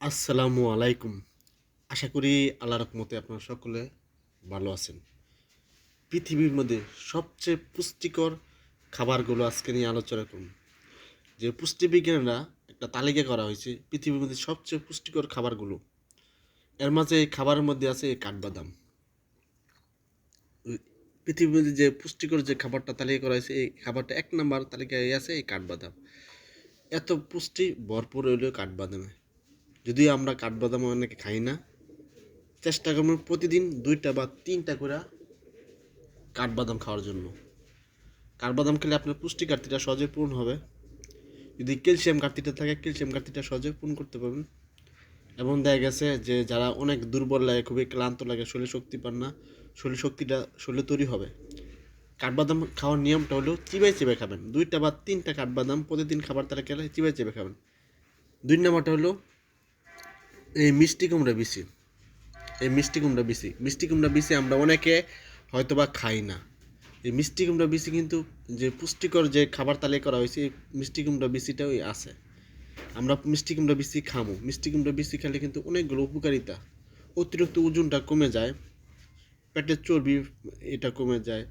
আসসালামু আলাইকুম। আশা করি আল্লাহ রকমতে আপনারা সকলে ভালো আছেন। পৃথিবীর মধ্যে সবচেয়ে পুষ্টিকর খাবারগুলো আজকে নিয়ে আলোচনা করুন যে পুষ্টিবিজ্ঞানীরা একটা তালিকা করা হয়েছে, পৃথিবীর মধ্যে সবচেয়ে পুষ্টিকর খাবারগুলো। এর মাঝে এই খাবারের মধ্যে আছে কাঠবাদাম। পৃথিবীর মধ্যে যে পুষ্টিকর যে খাবারটা তালিকা করা হয়েছে, এই খাবারটা এক নম্বর তালিকায় আছে এই কাঠবাদাম। এত পুষ্টি ভরপুর হইল কাঠবাদামে। যদিও আমরা কাঠবাদাম অনেকে খাই না, চেষ্টা করব প্রতিদিন দুইটা বা তিনটা করে কাঠবাদাম খাওয়ার জন্য। কাঠবাদাম খেলে আপনার পুষ্টি ঘাটতিটা সহজে পূরণ হবে। যদি ক্যালসিয়াম ঘাটতিটা থাকে, ক্যালসিয়াম ঘাটতিটা সহজে পূরণ করতে পারবেন। এবং দেখা গেছে যে যারা অনেক দুর্বল লাগে, খুবই ক্লান্ত লাগে, শরীরে শক্তি পান না, শরীর শক্তিটা শরীরে তৈরি হবে। কাঠবাদাম খাওয়ার নিয়মটা হলো চিবাই চিবাই খাবেন। দুইটা বা তিনটা কাঠবাদাম প্রতিদিন খাবার তারা খেলে চিবাই চিবাই খাবেন। দুই নম্বরটা হলো এই মিষ্টি কুমড়া বিচি এই মিষ্টি কুমড়া বিচি মিষ্টি কুমড়া বিচি আমরা অনেকে হয়তো বা খাই না। এই মিষ্টি কুমড়া বিচি কিন্তু যে পুষ্টিকর যে খাবার তালিকা করা হয়েছে, এই মিষ্টি কুমড়া বিচিটাও আছে। আমরা মিষ্টি কুমড়া বিচি খামো। মিষ্টি কুমড়া বিচি খেলে কিন্তু অনেকগুলো উপকারিতা। অতিরিক্ত ওজনটা কমে যায়, পেটের চর্বি এটা কমে যায়,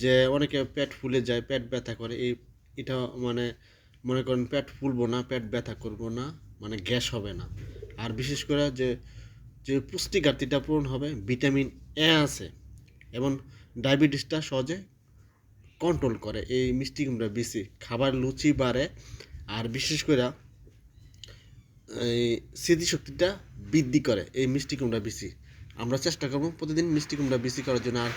যে অনেকে পেট ফুলে যায়, পেট ব্যথা করে, এই এটা মানে মনে করেন পেট ফুলবো না, পেট ব্যথা করব না মানে গ্যাস হবে না। আর বিশেষ করে যে যে পুষ্টি ঘাটতিটা পূরণ হবে, ভিটামিন এ আছে এবং ডায়াবেটিসটা সহজে কন্ট্রোল করে। এই মিষ্টি কুমড়া বেশি খাবার লুচি বাড়ে আর বিশেষ করে এই স্মৃতিশক্তিটা বৃদ্ধি করে এই মিষ্টি কুমড়া বেশি আমরা চেষ্টা করব প্রতিদিন মিষ্টি কুমড়া বেশি করার জন্য। আর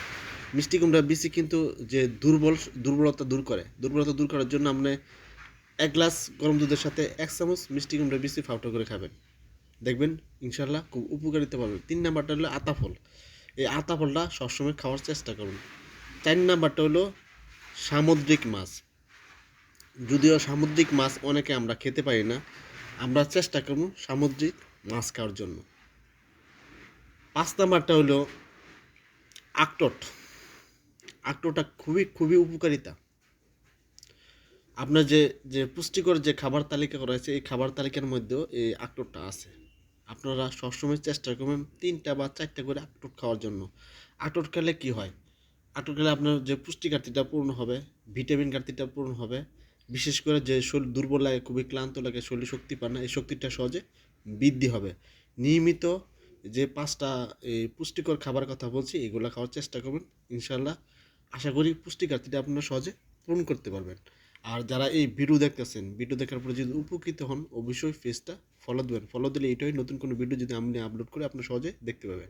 মিষ্টি কুমড়া বেশি কিন্তু যে দুর্বল, দুর্বলতা দূর করে, দুর্বলতা দূর করার জন্য আপনি এক গ্লাস গরম দুধের সাথে এক চামচ মিষ্টি কুমড়া বেশি ফাউটা করে খাবেন। দেখবেন ইনশাল্লাহ খুব উপকারিতা পাবেন। তিন নাম্বারটা হলো আতা ফল এই আতা ফলটা সবসময় খাওয়ার চেষ্টা করুন। চার নাম্বারটা হলো সামুদ্রিক মাছ। যদিও সামুদ্রিক মাছ অনেকে আমরা খেতে পারি না, আমরা চেষ্টা করব সামুদ্রিক মাছ খাওয়ার জন্য। পাঁচ নাম্বারটা হলো আখটট আখটটা খুবই খুবই উপকারিতা। আপনার যে যে পুষ্টিকর যে খাবার তালিকা করা হয়েছে, এই খাবার তালিকার মধ্যেও এই আখটটা আছে। আপনারা সবসময় চেষ্টা করবেন তিনটা বা চারটা করে আখটট খাওয়ার জন্য। আটট খেলে কি হয়? আখটট খেলে আপনার যে পুষ্টি ঘাটতিটা পূর্ণ হবে, ভিটামিন ঘাটতিটা পূরণ হবে, বিশেষ করে যে শরীর দুর্বল লাগে, খুবই ক্লান্ত লাগে, শরীরে শক্তি পায় না, এই শক্তিটা সহজে বৃদ্ধি হবে। নিয়মিত যে পাঁচটা এই পুষ্টিকর খাবার কথা বলছি, এগুলো খাওয়ার চেষ্টা করবেন ইনশাল্লাহ আশা করি পুষ্টি ঘাটতিটা আপনারা সহজে পূরণ করতে পারবেন। আর যারা এই ভিডিও দেখতেছেন ভিডিও দেখার পরে যদি উপকৃত হন, অবশ্যই ফেসটা ফলো দেবেন। ফলো দিলে এটাই নতুন কোনো ভিডিও যদি আপনি আপলোড করে, আপনি সহজে দেখতে পাবেন।